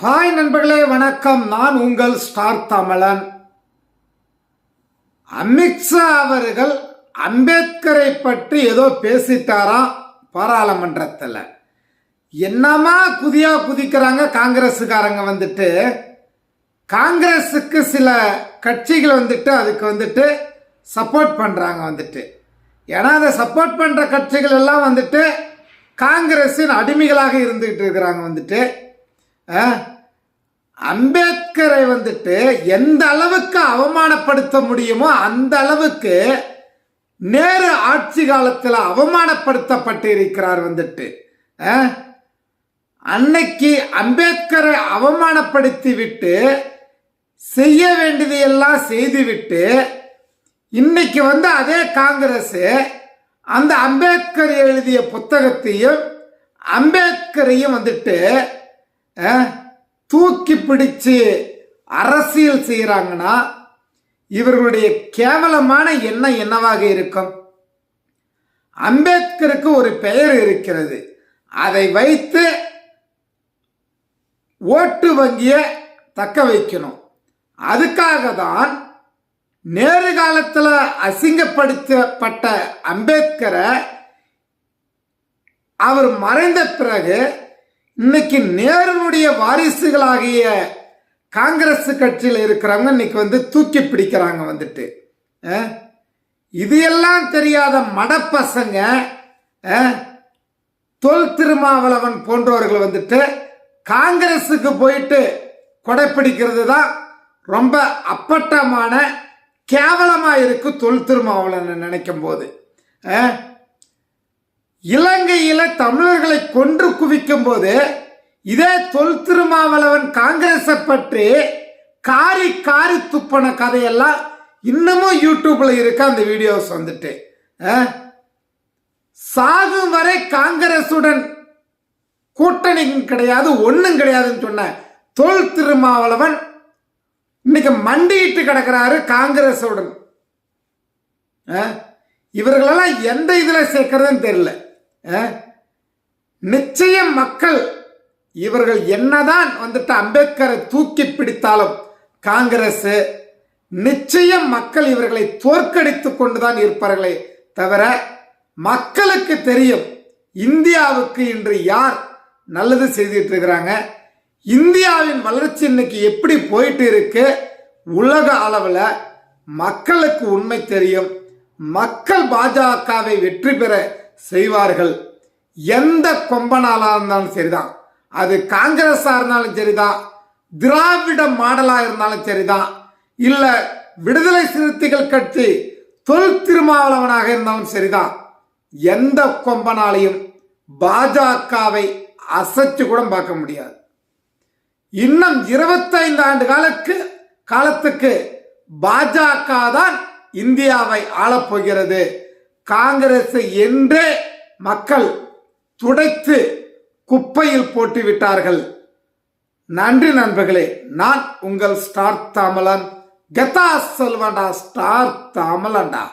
Hi நண்பர்களே வணக்கம். நான் உங்கள் ஸ்டார் தமிழன். அமித்ஷா அவர்கள் அம்பேத்கரை பற்றி ஏதோ பேசிட்டாராம் பாராளுமன்றத்தில். என்னமா குதியா குதிக்கிறாங்க? காங்கிரஸுக்காரங்க வந்துட்டு. காங்கிரஸுக்கு சில கட்சிகள் வந்துட்டு அதுக்கு வந்துட்டு சப்போர்ட் பண்ணுறாங்க வந்துட்டு. ஏன்னா அதை சப்போர்ட் பண்ணுற கட்சிகள் எல்லாம் வந்துட்டு காங்கிரஸின் அடிமைகளாக இருந்துகிட்டு இருக்கிறாங்க வந்துட்டு. அம்பேத்கரை வந்துட்டு எந்த அளவுக்கு அவமானப்படுத்த முடியுமோ அந்த அளவுக்கு நேரு ஆட்சி காலத்தில் அவமானப்படுத்தப்பட்டு இருக்கிறார் வந்துட்டு அன்னைக்கு அம்பேத்கரை அவமானப்படுத்தி விட்டு செய்ய வேண்டியதையெல்லாம் செய்துவிட்டு இன்னைக்கு வந்து அதே காங்கிரஸ் அந்த அம்பேத்கர் எழுதிய புத்தகத்தையும் அம்பேத்கரையும் வந்துட்டு தூக்கி பிடிச்சு அரசியல் செய்கிறாங்கன்னா இவர்களுடைய கேவலமான எண்ணம் என்னவாக இருக்கும்? அம்பேத்கருக்கு ஒரு பெயர் இருக்கிறது. அதை வைத்து ஓட்டு வங்கியை தக்க வைக்கணும். அதுக்காக தான் நேரு காலத்தில் அசிங்கப்படுத்தப்பட்ட அம்பேத்கரை அவர் மறைந்த பிறகு இன்னைக்கு நேருனுடைய வாரிசுகளாகிய காங்கிரஸ் கட்சியில் இருக்கிறவங்க இன்னைக்கு வந்து தூக்கி பிடிக்கிறாங்க வந்துட்டு. இது எல்லாம் தெரியாத மடப்பசங்க தொல் திருமாவளவன் போன்றவர்கள் வந்துட்டு காங்கிரஸுக்கு போயிட்டு கொடைப்பிடிக்கிறது தான் ரொம்ப அப்பட்டமான கேவலமாக இருக்கு தொல் திருமாவளவன் நினைக்கும் போது. இலங்கையில தமிழர்களை கொன்று குவிக்கும் போது இதே தொல் திருமாவளவன் காங்கிரஸை பற்றி காரி காரி துப்பன கதையெல்லாம் இன்னமும் யூடியூப்ல இருக்க. அந்த வீடியோஸ் வந்துட்டு சாகும் வரை காங்கிரசுடன் கூட்டணி கிடையாது ஒன்றும் கிடையாதுன்னு சொன்ன தொல் திருமாவளவன் இன்னைக்கு மண்டியிட்டு கிடக்கிறாரு காங்கிரஸுடன் இவர்களெல்லாம் எந்த இதில் சேர்க்கறதுன்னு தெரியல. நிச்சயம் மக்கள் இவர்கள் என்னதான் வந்துட்டு அம்பேத்கரை தூக்கி பிடித்தாலும் காங்கிரஸ் நிச்சயம் மக்கள் இவர்களை தோற்கடித்து கொண்டுதான் இருப்பார்களே தவிர மக்களுக்கு தெரியும் இந்தியாவுக்கு இன்று யார் நல்லது செய்துட்டு இருக்கிறாங்க. இந்தியாவின் வளர்ச்சி இன்னைக்கு எப்படி போயிட்டு இருக்கு? உலக அளவில் மக்களுக்கு உண்மை தெரியும். மக்கள் பாஜகவை வெற்றி பெற செய்வார்கள். எந்த கொம்பனாலா இருந்தாலும் சரிதான் அது காங்கிரஸா இருந்தாலும் சரிதான் திராவிட மாடலா இருந்தாலும் சரிதான் இல்ல விடுதலை சிறுத்தைகள் கட்சி தொல் திருமாவளவனாக இருந்தாலும் சரிதான் எந்த கொம்பனாலையும் பாஜகவை அசைச்சு கூட பார்க்க முடியாது. இன்னும் இருபத்தைந்து ஆண்டு காலக்கு காலத்துக்கு பாஜக தான் இந்தியாவை ஆளப்போகிறது. காங்கிரஸை என்றே மக்கள் துடைத்து குப்பையில் போட்டு விட்டார்கள் நன்றி நண்பர்களே நான் உங்கள் ஸ்டார் தாமலன் கெத்தா செல்வண்டா ஸ்டார் தாமலண்டா